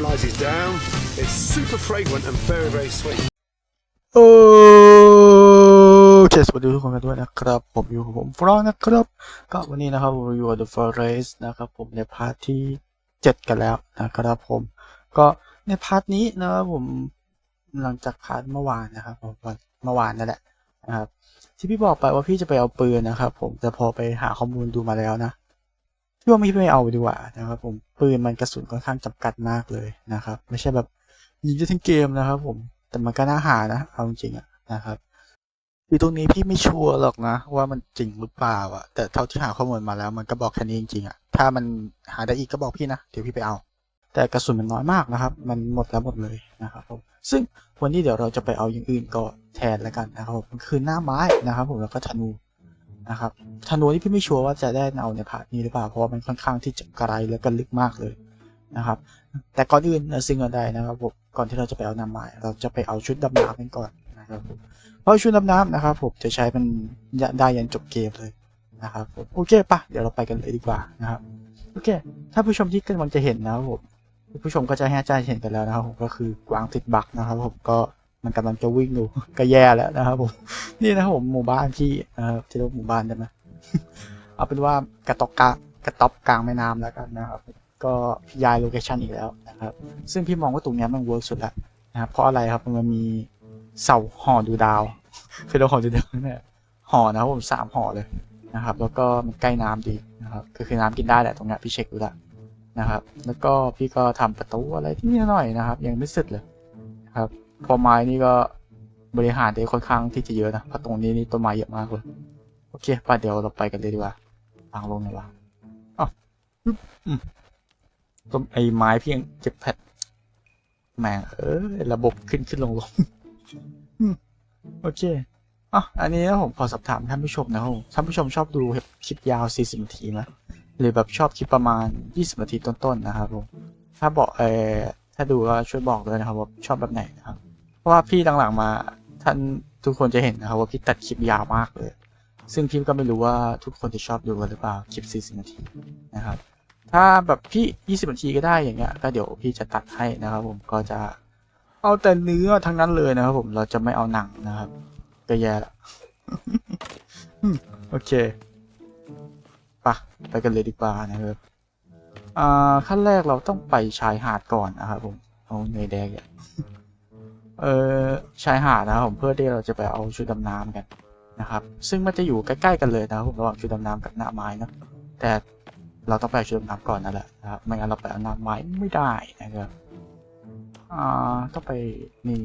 caramelizes down. It's super fragrant and very, very sweet. โอเคสวัสดีทุกคนกันด้วยนะครับ ผมอยู่กับผมฟรองนะครับ ก็วันนี้นะครับผมอยู่กับ The Forest นะครับผมในพาร์ทที่เจ็ดกันแล้วนะครับผม ก็ในพาร์ทนี้นะครับผมหลังจากพาร์ทเมื่อวานนะครับผมวันเมื่อวานนั่นแหละนะครับที่พี่บอกไปว่าพี่จะไปเอาปืนนะครับ ผมแต่พอไปหาข้อมูลดูมาแล้วนะ พี่ว่าไม่ไม่เอาดีกว่านะครับ ผมปืนมันกระสุนค่อนข้างจำกัดมากเลยนะครับ ไม่ใช่แบบยิงได้ทั้งเกมนะครับ ผมแต่มันก็น่าหานะเอาจริงๆอะนะครับคือตรงนี้พี่ไม่ชัวร์หรอกนะ ว่ามันจริงหรือเปล่าอะแต่เท่าที่หาข้อมูลมาแล้วมันก็บอกแค่นี้จริงๆอะถ้ามันหาได้อีกก็บอกพี่นะเดี๋ยวพี่ไปเอา แต่กระสุนมันน้อยมากนะครับ มันหมดแล้วหมดเลยนะครับผมซึ่งวันนี้เดี๋ยวเราจะไปเอาอย่างอื่นก็แทนแล้วกันนะครับผมมันคือหน้าไม้นะครับ ผมแล้วก็ธนู นะครับธนูนี่พี่ไม่ชัวร์ว่าจะได้เอาในพาร์ทนี้หรือเปล่าเพราะว่ามันค่อนข้างที่จะไกลและก็ลึกมากเลยนะครับ แต่ก่อนอื่นนะสิ่งอื่นใดนะครับผมก่อนที่เราจะไปเอาน้าไม้เราจะไปเอาชุดดำน้ำกันก่อนนะครับเพราะชุดดำน้ำนะครับผมจะใช้มันได้ยันจบเกมเลยนะครับโอเคปะเดี๋ยวเราไปกันเลยดีกว่านะครับโอเค ถ้าผู้ชมที่กำลังจะเห็นนะครับผมผู้ชมก็จะให้อาจารย์เห็นกันแล้วนะครับผมก็คือกวางติดบักนะครับผมก็ มันกำลังจะวิ่งอยู่ก็แย่แล้วนะครับผมนี่นะผมหมู่บ้านที่เอ่อจะเรียกหมู่บ้านได้ไหมเอาเป็นว่ากระตอกกลางกระต๊อบกลางแม่น้ำแล้วกันนะครับก็ย้ายโลเคชันอีกแล้วนะครับซึ่งพี่มองว่าตรงนี้มันเวิร์กสุดแล้วนะครับเพราะอะไรครับมันมีเสาห่อดูดาวเคยดูห่อดูดาวไหมห่อนะครับผมสามห่อเลยนะครับ แล้วก็มันใกล้น้ำดีนะครับก็คือน้ำกินได้แหละตรงนี้พี่เช็คดูล้วนะครับ แล้วก็พี่ก็ทำประตูอะไรที่นี่หน่อยนะครับ ยังไม่เสร็จเลยนะครับ พอไม้นี่ก็บริหารได้ค่อนข้างที่จะเยอะนะเพราะตรงนี้นี่ต้นไม้เยอะมากเลย โอเคป่ะเดี๋ยวเราไปกันเลยดีกว่าทางลงหน่อยวะอ๋อต้นไอ้ไม้เพียงเจ็บแผดแมงเออระบบขึ้นขึ้นลงลงโอเคอะอันนี้นะผมขอสอบถามท่านผู้ชมนะครับท่านผู้ชมชอบดูคลิปยาว 40 นาทีไหมหรือแบบชอบคลิปประมาณ 20 นาทีต้นๆนะครับผมถ้าบอกเออถ้าดูก็ช่วยบอกด้วยนะครับว่าชอบแบบไหนนะครับ เพราะว่าพี่หลังๆมา ท่านทุกคนจะเห็นนะครับว่าพี่ตัดคลิปยาวมากเลย ซึ่งพี่ก็ไม่รู้ว่าทุกคนจะชอบดูกันหรือเปล่าคลิป 40 นาทีนะครับ ถ้าแบบพี่ 20 นาทีก็ได้อย่างเงี้ยก็เดี๋ยวพี่จะตัดให้นะครับผมก็จะเอาแต่เนื้อทั้งนั้นเลยนะครับผมเราจะไม่เอาหนังนะครับก็แย่ละโอเคปะไปกันเลยดีกว่านะครับอ่าขั้นแรกเราต้องไปชายหาดก่อนนะครับผมเอาเนยแดงอย่าง เออชายหาดนะครับผมเพื่อที่เราจะไปเอาชุดดำน้ำกันนะครับ ซึ่งมันจะอยู่ใกล้ๆกันเลยนะครับผมระหว่างชุดดำน้ำกับหน้าไม้นะแต่เราต้องไปเอาชุดดำน้ำก่อนนั่นแหละนะครับไม่งั้นเราไปเอาหน้าไม้ไม่ได้นะครับอ่าต้องไปนี่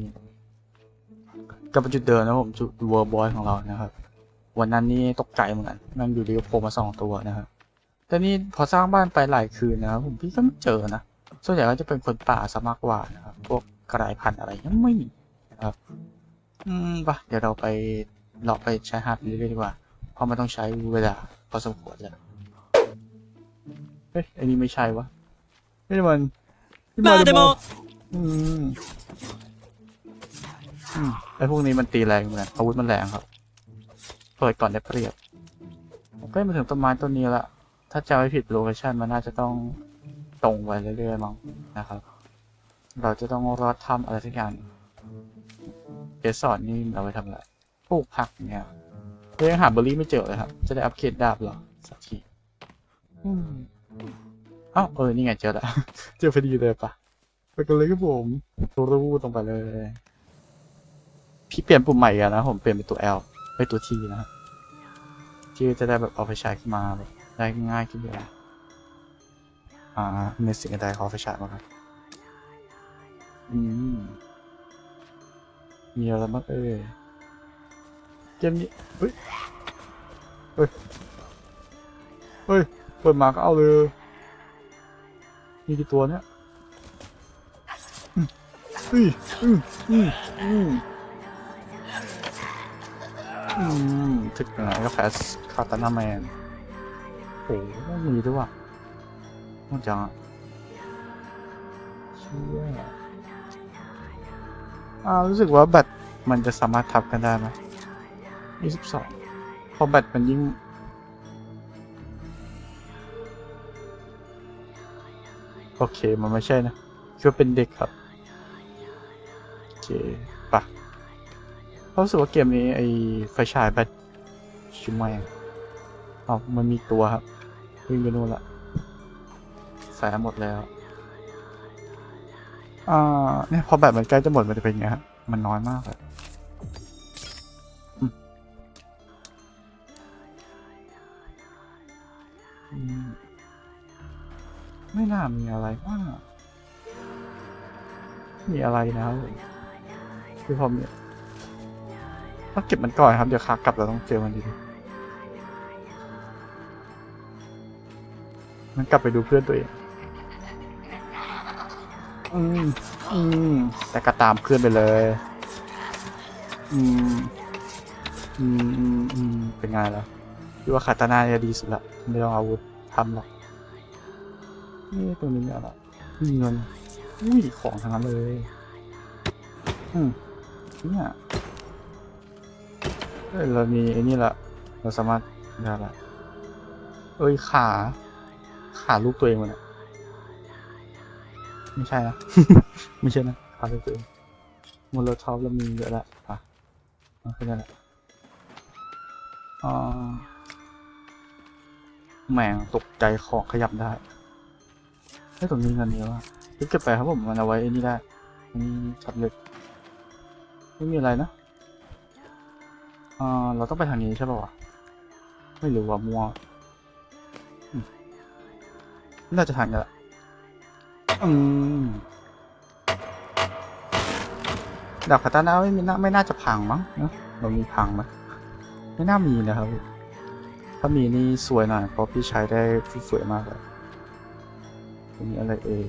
กลับไปจุดเดิมนะผมจุดเวอร์บอยของเรานะครับ วันนั้นนี่ตกใจเหมือนกันมันอยู่ดีก็โผล่มาสองตัวนะครับแต่นี่พอสร้างบ้านไปหลายคืนนะครับผมพี่ก็ไม่เจอนะส่วนใหญ่ก็จะเป็นคนป่าซะมากกว่านะครับพวก กลายพันธุ์อะไรยังไม่มีนะครับ อืมปะเดี๋ยวเราไปลองไปใช้หาดเรื่อยๆดีกว่า เพราะมันต้องใช้เวลาพอสมควรแล้วเฮ้ยอันนี้ไม่ใช่วะนี่มันนี่มาเดโมอืมอืมไอพวกนี้มันตีแรงเหมือนอาวุธมันแรงครับ เปิดก่อนได้เปรียบใกล้มาถึงต้นไม้ต้นนี้ละ ถ้าจำไม่ผิดโลเคชันมันน่าจะต้องตรงไปเรื่อยๆมั้งนะครับ เราจะต้องรอดทำอะไรสักอย่างเกสรนี่เอาไว้ทำอะไรปลูกผักเนี่ยเพื่อยังหาเบอร์รี่ไม่เจอเลยครับ จะได้อัพเครดดาบเหรอสักทีอ้าวเออ นี่ไงเจอแล้วเจอพอดีเลยปะไปกันเลยครับผมรูดลงไปเลย พี่เปลี่ยนปุ่มใหม่กันนะ ผมเปลี่ยนเป็นตัว L ไปตัว T นะครับที่จะได้แบบเอาไฟฉายขึ้นมาแบบได้ง่ายขึ้นเลยอ่าในสิ่งใดขอไฟฉายมาครับ อืมมีอะไรบ้างเอ่ยเกมนี้เฮ้ยเฮ้ยเฮ้ยเปิดมาก็เอาเลยมีกี่ตัวเนี่ยอืมอืมอืมอืมอืมถึกยังไงก็แฟสคาตานาแมนโอ้โหมีด้วยว่ะน่าจังอะเชื่อ อ่ารู้สึกว่าแบตมันจะสามารถทับกันได้ไหมยี่สิบสองพอแบตมันยิ่งโอเค มันไม่ใช่นะคิดว่าเป็นเด็กครับ โอเคปะเพราะรู้สึกว่าเกมนี้ไอไฟฉายแบตชิมแมงอ๋อมันมีตัวครับ วิ่งไปนู่นละ ใส่หมดแล้ว อ่าเนี่ยพอแบตมันใกล้จะหมดมันจะเป็นไงฮะมันน้อยมากเลยมไม่น่ามีอะไรมากมีอะไรนะครับผมคือผมเนี่ยต้องเก็บมันก่อนครับ เดี๋ยวขากลับเราต้องเจอมันดีมันกลับไปดูเพื่อนตัวเอง อืมอืมแต่ก็ตามเพื่อนไปเลย อืมอืมอืมอืมเป็นไงล่ะคิดว่าคาตานาจะดีสุดละไม่ต้องอาวุธทำหรอกนี่ตรงนี้มีอะไรมีเงินอุ้ยของทั้งนั้นเลยอืมเนี่ยเอ้ยเรามีไอ้นี่ละเราสามารถได้ละเอ้ยขา ขาลูกตัวเองมันอะ ไม่ใช่นะ ไม่ใช่นะขาลูกตัวเองโมโลทอปเรามีเยอะละอะมันคือนั่นแหละอ่าแหม่งตกใจของขยับได้ไอ้ยตรงนี้เงินเยอะอะเก็บไปครับผมมันเอาไว้ไอ้นี่ได้อันนี้ชัดเลยไม่มีอะไรนะอ่าเราต้องไปทางนี้ใช่ป่าวะไม่รู้ว่ามัวอืมน่าจะทางนี้แหละอืม ดาบคาตานะไม่น่าไม่น่าจะพังมั้งเนอะเรามีพังไหมไม่น่ามีนะครับ ถ้ามีนี่สวยหน่อยเพราะพี่ใช้ได้ฟุ่มเฟือยมากเลยมีอะไรเอ่ย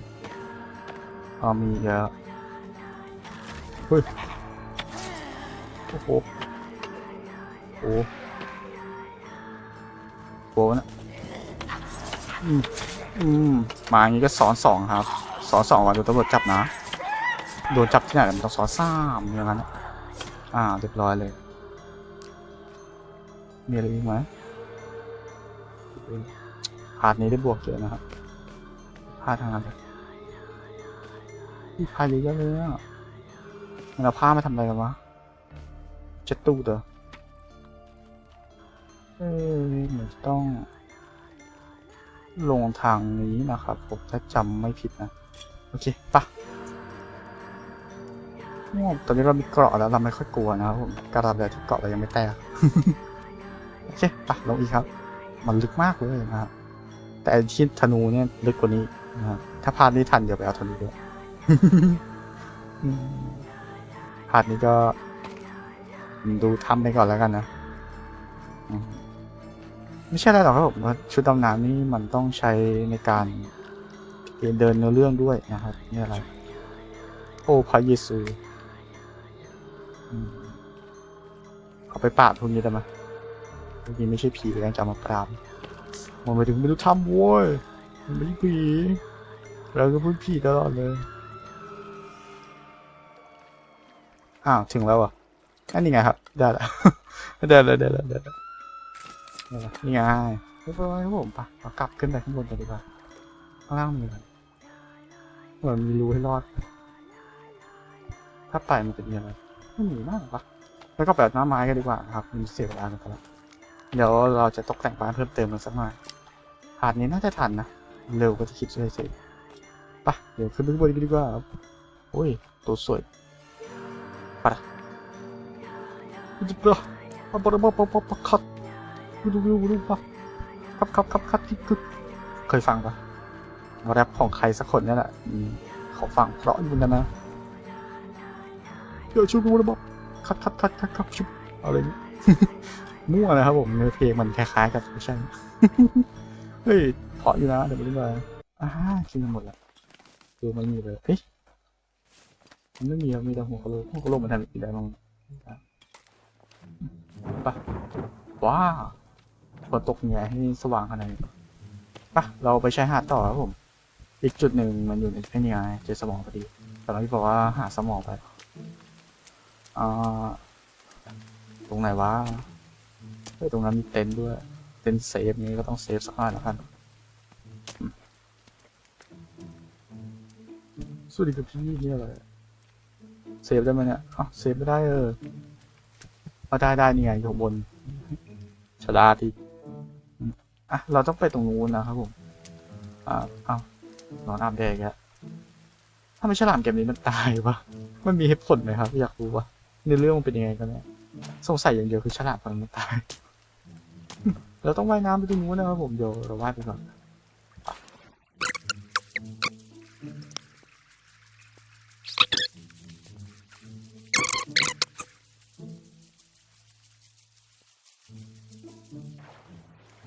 อ๋อมีเยอะเฮ้ยโอ้โหโอ้โหโหนะอืม อืมมาอย่างนี้ก็สอนสองครับสอนสองวันโดนตำรวจจับนะโดนจับที่ไหนมันต้องสอนสามอย่างนั้นอ่าเรียบร้อยเลยมีอะไรอีกไหมพาร์ทนี้ได้บวกเยอะนะครับพาร์ทางนั้นเลยพี่พาร์ทเยอะเลยอะมันเอาผ้ามาทำอะไรกันวะจะตู้เด้อเอ้ยเหมือนต้อง ลงทางนี้นะครับผมถ้าจำไม่ผิดนะ โอเคปะตอนนี้เรามีเกราะแล้วเราไม่ค่อยกลัวนะครับผมกระดาษแบบที่เกราะเรายังไม่แตกโอเคปะลงอีกครับ มันลึกมากเลยนะแต่ไอ้ที่ธนูเนี่ยลึกกว่านี้นะถ้าพลาดนี่ทันเดี๋ยวไปเอาธนูด้วยพลาดนี้ก็ ดูทำไปก่อนแล้วกันนะ ไม่ใช่อะไรหรอกครับผมชุดดำน้ำนี่มันต้องใช้ในการเดินเนื้อเรื่องด้วยนะครับนี่อะไร โอ้พระเยซูเอาไปปราบพวกนี้ได้ไหมพวกนี้ไม่ใช่ผีแล้วจะมาปราบมันไปถึงไม่รู้ทำโว้ยมันไม่ใช่ผีเราก็พูดผีตลอดเลยอ้าวถึงแล้วอะอันนี้ไงครับ ได้ล้วได้แล้วได้แล้วได้แล้ว ได้แล้วนี่ไงเรียบร้อยครับผมปะเรากลับขึ้นไปข้างบนกันดีกว่าข้างล่างมีอะไรเหมือนมีรูให้รอด ถ้าไปมันจะมีอะไรไม่มีมากหรอกปะแล้วก็แบบน้ำไม้กันดีกว่าครับมันเสียเวลากันไปแล้วเดี๋ยวเราจะตกแต่งบ้านเพิ่มเติมมันสักหน่อยหาดนี้น่าจะทันนะเร็วก็จะคิดเลยสิปะเดี๋ยวขึ้นไปข้างบนกันดีกว่าโอ้ยตัวสวยจะเปล่าปะปะปะปะปะ ปะคัดดูดูดูปะครับครับครับครับที่กึกเคยฟังปะแรปของใครสักคนนี่แหละเขาฟังเพราะอยู่เหมือนกันนะเดี๋ยวชุบดูนะบอกคัดคัดคัดคัดคัดชุบอะไรอย่างงี้มั่วนะครับผมเนื้อเพลงมันคล้ายๆกันไม่ใช่เฮ้ยเพราะอยู่นะเดี๋ยวไปดูมาอ่ากินหมดละดูไม่มีเลยเฮ้ยมันไม่มีมีแต่หัวกะโหลกหัวกะโหลกมันทำอีกได้บ้างปะว้า ฝนตกไงให้สว่างขนาดนี้ปะเราไปใช้หาดต่อครับผม อีกจุดหนึ่งมันอยู่ในแค่นี้ไงเจอสมองพอดี แต่เราที่บอกว่าหาสมองไปอ่าตรงไหนวะเฮ้ยตรงนั้นมีเต็นท์ด้วย เต็นท์เซฟนี้ก็ต้องเซฟสักหน่อยแล้วกันอืมสวัสดีครับพี่นี่อะไรเซฟได้ไหมเนี่ยอ๋อเซฟไม่ได้เออเอาได้ได้นี่ไงอยู่ข้างบนชดาที อะ เราต้องไปตรงนู้นนะครับผมอ่าเอานอนอาบแดดอีกแล้วถ้าไม่ฉลามเกมนี้มันตายวะมันมีเหตุผลไหมครับ อยากรู้วะในเรื่องมันเป็นยังไงกันเนี่ยสงสัยอย่างเดียวคือฉลามมันตาย เราต้องว่ายน้ำไปตรงนู้นนะครับผมเดี๋ยวเราว่ายไปก่อน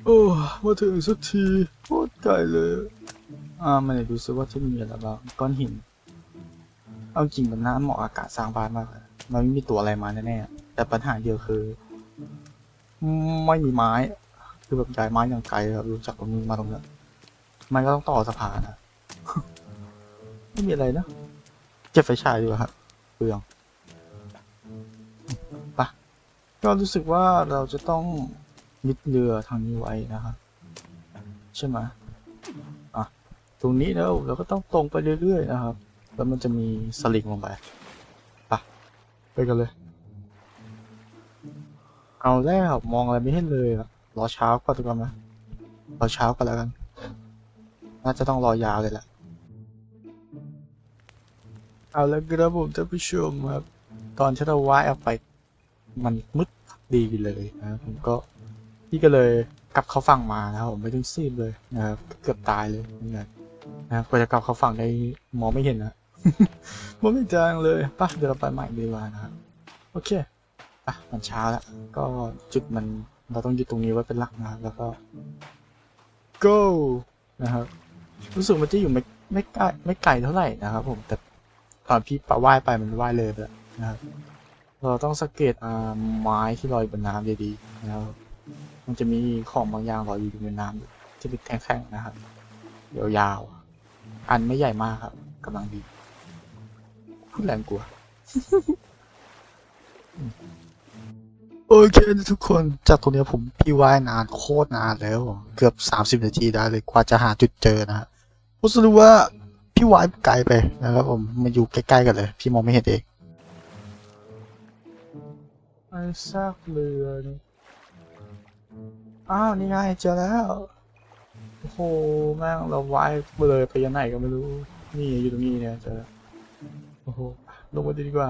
โอ้มาถึงสักทีโคตรไกลเลย อ่ามันเลยดูซิว่าที่มีอะไรบ้างก้อนหิน เอาจริงมันน่าเหมาะกับการสร้างบ้านมากเลยมันไม่มีตัวอะไรมาแน่ๆแต่ปัญหาเดียวคือ ไม่มีไม้ คือแบบย้ายไม้อย่างไกลครับรู้จักตรงนี้มาตรงนี้มันก็ต้องต่อสะพานนะไม่มีอะไรนะเก็บไฟฉายดีกว่าครับเปลืองไปะก็รู้สึกว่าเราจะต้อง ยึดเรือทางนี้ไว้นะครับใช่ไหมอะตรงนี้แล้วเราก็ต้องตรงไปเรื่อยๆนะครับ แล้วมันจะมีสลิงลงไปไปไปกันเลย เอาแล้วมองอะไรไม่เห็นเลยรอเช้าก่อนดีกว่าไหมรอเช้าก่อนแล้วกัน น่าจะต้องรอยาวเลยแหละเอาแล้วครับผมท่านผู้ชมครับ ตอนที่เราว่ายออกไป มันมืดดีเลยนะผมก็ พี่ก็เลยกลับเข้าฝั่งมานะครับผมไม่ต้องซีบเลยนะครับเกือบตายเลยนี่ไงนะครับกว่าจะกลับเข้าฝั่งได้มองไม่เห็นนะมองไม่จางเลยป่ะเดี๋ยวเราไปใหม่ดีกว่านะครับโอเคอะมันเช้าแล้วก็จุดมันเราต้องยึดตรงนี้ไว้เป็นหลักนะครับแล้วก็ go นะครับรู้สึกมันจะอยู่ไม่ไม่ใกล้ไม่ไกลเท่าไหร่นะครับ ผมแต่ตอนพี่ปะว่ายไปมันว่ายเลยแล้วนะครับ เราต้องสังเกตอ่าไม้ที่ลอยบนน้ำดีๆนะครับ มันจะมีของบางอย่างลอยอยู่ในน้ำที่เป็นแข็งๆนะครับยาวๆอันไม่ใหญ่มากครับกำลังดีพูดแรงกลัวโอเคทุกคนจากตรงนี้ผมพี่ว่ายนานโคตรนานแล้ว เกือบสามสิบนาทีได้เลยกว่าจะหาจุดเจอนะฮะผมสรุปว่าพี่ว่ายไกลไปนะครับผมมันอยู่ใกล้ๆกันเลย พี่มองไม่เห็นเองไอ้ซากเรือนี่ อ้าว นี่ไง เจอแล้ว โอ้โหแม่งเราไว้ไปเลยไปยังไหนก็ไม่รู้ นี่อยู่ตรงนี้เนี่ยเจอแล้วโอ้โห ลงมาดีกว่า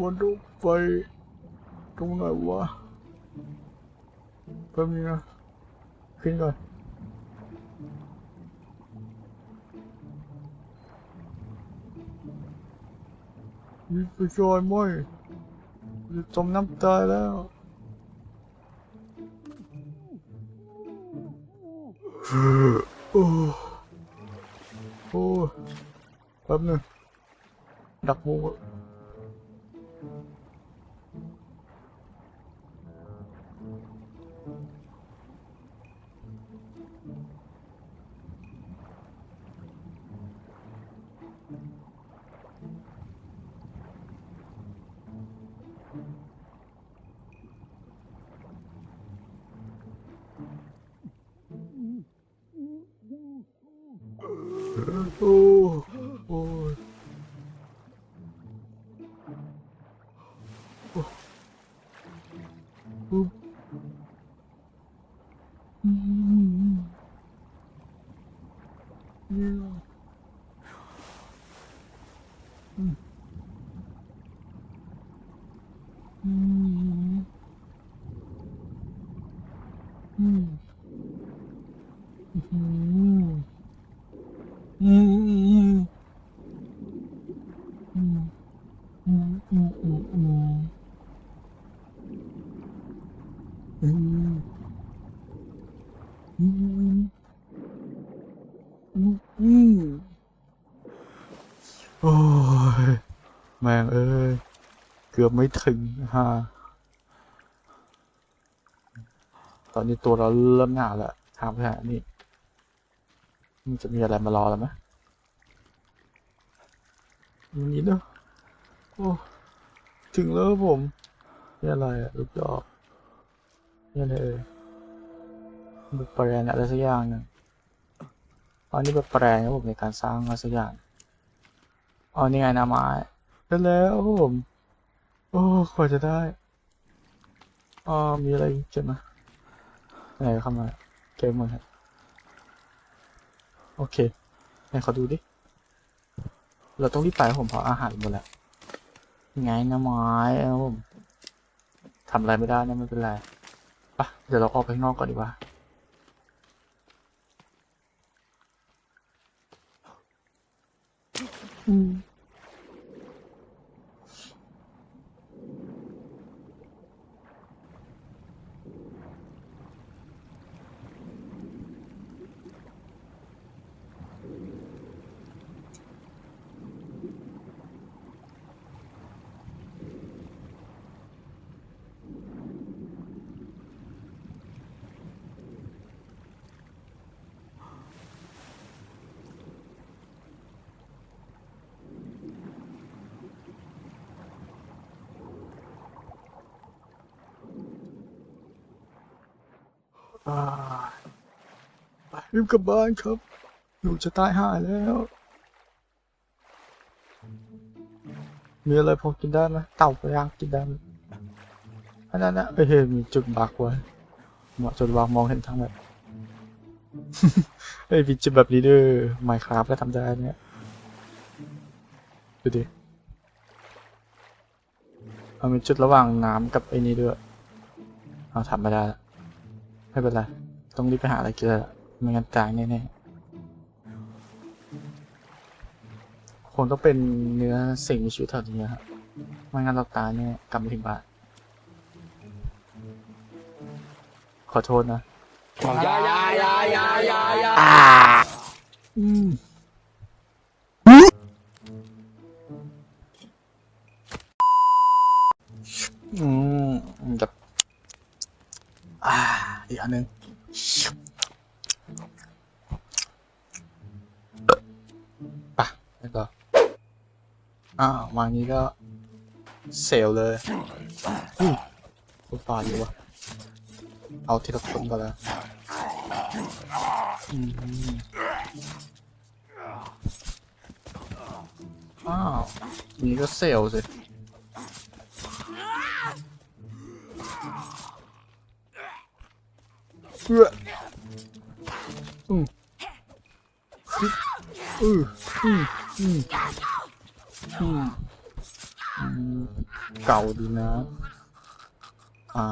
วันรถไฟตรงไหนวะแป๊บนึงนะขึ้นก่อนมีไฟจอยไหมจะ จมน้ำตายแล้วโอ้โอ้แป๊บนึงดักมุ อืมอืมอืมอืมอืมอืมอืมอืมอืมอืมอืมอืมโอ้ยแม่งเอ้ย เกือบไม่ถึงฮะ ตอนนี้ตัวเราเริ่มหนาแล้วทางไปหานี่ มันจะมีอะไรมารอแล้วไหมอย่างนี้เนอะโอ้ถึงแล้วผมนี่อะไรอะลูกดอกนี่อะไรเอ่ยบุกแปรนอะไรสักอย่างหนึ่งอันนี้แบบแปลงครับผมในการสร้างอะไรสักอย่างอ๋อนี่ไงนะไม้ได้แล้วครับผม โอ้กว่าจะได้อ๋อมีอะไรอีกเก็บม ไหนเข้ามาเก็บหมดครับโอเคไหนขอดูดิ เราต้องรีบไปผมเพราะอาหารหมดแล้วไงนะไม้ครับผมทำอะไรไม่ได้นะไม่เป็นไรไปะเดี๋ยวเราออกไปข้างนอกก่อนดีกว่าอืม รีบกลับบ้านครับ หนูจะตายห่าแล้ว มีอะไรพอกินได้ไหมเต่าย่างกินได้ไหมอันนั้นนะเอ้ยมีจุดบักไว้เหมาะจุดบักมองเห็นทางแบบเอ้ยมีจุดแบบนี้เด้อไมค์ครับก็ทำได้เนี่ยดูดิเอามีจุดระหว่างน้ำกับไอ้นี้ด้วย เอาทำไม่ได้ ไม่เป็นไร ต้องรีบไปหาอะไรกินแล้วล่ะ ไม่งั้นตายแน่ๆคงต้องเป็นเนื้อสิ่งมีชีวิตแถวนี้ครับไม่งั้นเราตายแน่กลับม่ถึงบ้านขอโทษนะยายายายายายาอืมอืมแบบอ่าอีกอันหนึ่ง อ้าวมางี้ก็เซลเลยอุ้ยคนป่าอยู่วะเอาทีละคนก่อนแล้วอ้าวนี่ก็เซลสิเอืออืมอืออืมอืมอืมอืม เก่าดีนะอ่า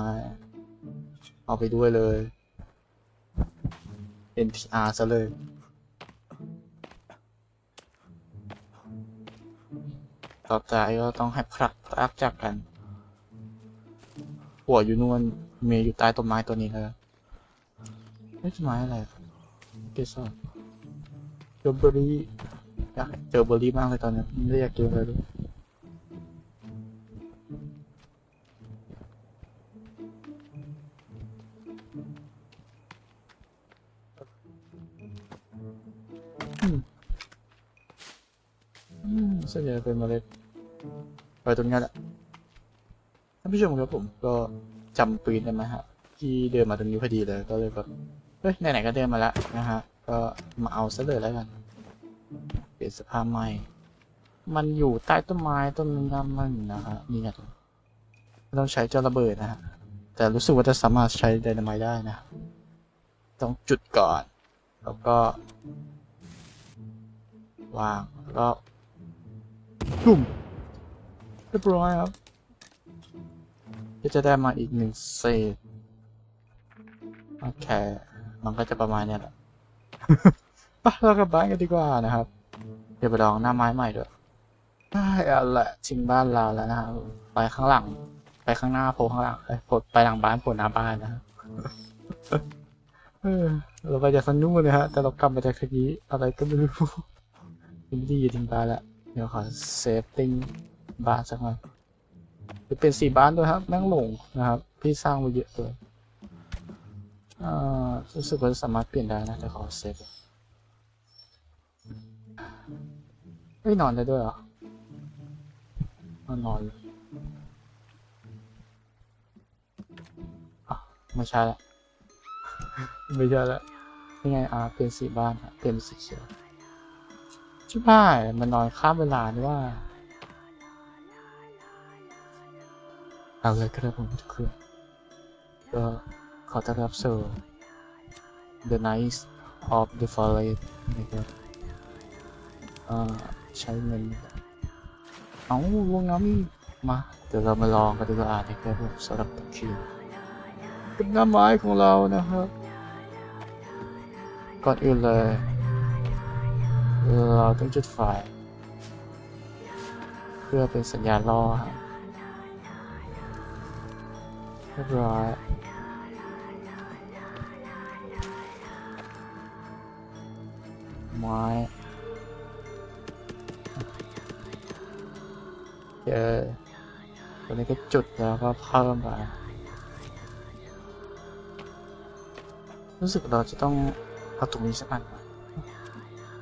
เอาไปด้วยเลย NTR ซะเลย ต่อไปก็ต้องให้พลักพลักจากกัน หัวอยู่นู่นเมย์อยู่ใต้ต้นไม้ตัวนี้เลยไม่ใช่ไม้อะไรเกสรเจอเบอร์รี่อยากเจอเบอร์รี่มากเลยตอนนี้ไม่ได้อยากเจออะไรเลย ส่วนใหญ่เป็นเมล็ดไปตรงนี้แหละท่านผู้ชมครับผมก็จำปืนได้ไหมฮะ ที่เดินมาตรงนี้พอดีเลยก็เลยแบบเฮ้ยไหนๆก็เดินมาแล้วนะฮะ ก็มาเอาซะเลยแล้วกันเปลี่ยนสภาพใหม่ มันอยู่ใต้ต้นไม้ต้นน้ำมันนะฮะนี่ไงไม่ต้องใช้เจ้าระเบิดนะฮะแต่รู้สึกว่าจะสามารถใช้ไดนาไมต์ได้นะ ต้องจุดก่อน แล้วก็ วางแล้วก็ จุ่มเรียบร้อยครับก็จะได้มาอีกหนึ่งเศษโอเค มันก็จะประมาณเนี้ยแหละไปเรากลับบ้านกันดีกว่านะครับ เดี๋ยวไปลองหน้าไม้ใหม่ด้วยได้เอาละทิ้งบ้านเราแล้วนะครับ ไปข้างหลัง ไปข้างหน้าโผล่ข้างหลังเอ้ยโผล่ไปหลังบ้านโผล่หน้าบ้านนะเออเราไปจากซันนู่นนะฮะ แต่เรากลับมาจากทางนี้อะไรก็ไม่รู้ยังไม่ด้อยู่ทิ้งบ้านละ เดี๋ยวขอเซฟติ้งบ้านสักหน่อยจะเป็นสี่บ้านด้วยครับนั่งหลงนะครับ พี่สร้างมาเยอะเลยอ่ารู้สึกว่าจะสามารถเปลี่ยนได้นะแต่ขอเซฟไม่นอนได้ด้วยเหรอเอนอนอะไม่ใช่ละ ไม่ใช่ละนี่ไงอ่าเป็นสีบ้านอะเป็นสีเขียว ชิบหามันนอนข้ามเวลานี่ว่า เอาเลยครับผมทุกคนก็ขอต้อนรับสู่ The Night of the Forest นะครับอ่าใช้เงิน เอาวงน้ำอีมา เดี๋ยวเรามาลองกันดีกว่านะครับผมสำหรับตะคียนเป็นหน้าไม้ของเรานะครับ ก่อนอื่นเลย เราต้องจุดไฟ เพื่อเป็นสัญญาณล่อครับเรียบร้อยไม้เจอตัวนี้ก็จุดแล้วก็เพิ่มไปรู้สึกเราจะต้องเอาตรงนี้สักอันก่อน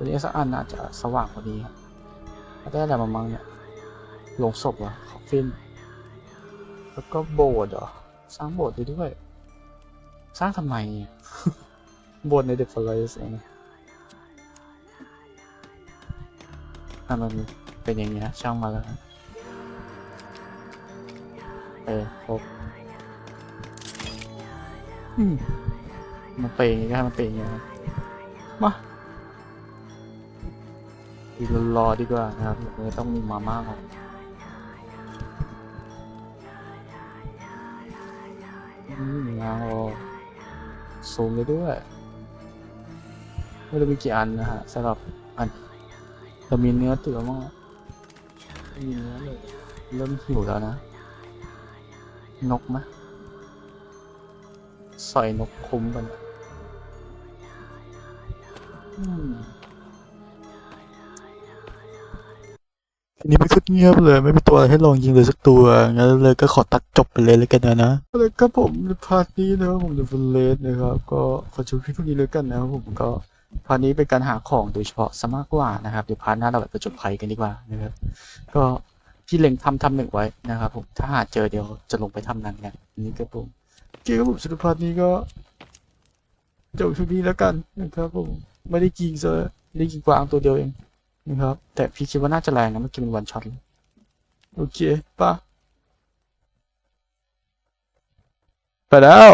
ตัวนี้สักอันอาจจะสว่างกว่านี้ครับถ้าได้อะไรมามั่งเนี่ยลงศพเหรอคอฟฟินแล้วก็โบสถ์เหรอสร้างโบสถ์ได้ด้วย สร้างทำไม โบสถ์ในเดฟเฟลสเองอะมันเป็นอย่างนี้นะช่างมาแล้วเออครบอืมมันเป็นอย่างนี้ก็มันเป็นอย่างนี้มา ดีรอดีกว่านะครับต้องมีมาม่าหรอกอืมงาโอซูมได้ด้วยไม่รู้มีกี่อันนะฮะสำหรับอันแต่มีเนื้อเตือมั้งม่มีเนื้อเลยเริ่มหิวแล้วนะ นกไหมใส่นกคุ้มกันอืม ทีนี้ไม่คุดเงียบเลยไม่มีตัวอะไรให้ลองยิงเลยสักตัวงั้นเลยก็ขอตัดจบไปเลยแล้วกันนะนะแล้วก็ผมในพาร์ทนี้นะครับผมจะเป็นเลสนะครับ ก็ขอจบคลิปพวกนี้เลยกันนะครับผมก็พาร์ทนี้เป็นการหาของโดยเฉพาะซะมากกว่านะครับเดี๋ยวพาร์ทหน้าเราแบบประจบภัยกันดีกว่านะครับก็ที่เล็งทำทำหนึ่งไว้นะครับผมถ้าหาเจอเดี๋ยวจะลงไปทำนั้นกันอันนี้ก็ผมโอเคครับผมสำหรับพาร์ทนี้ก็จบคลิปนี้แล้วกันนะครับผมไม่ได้ยิงซะได้ยิงกวางตัวเดียวเอง นะครับ แต่พี่คิดว่าน่าจะแรงนะเมื่อกี้มันวันช็อตโอเคป่ะไปแล้ว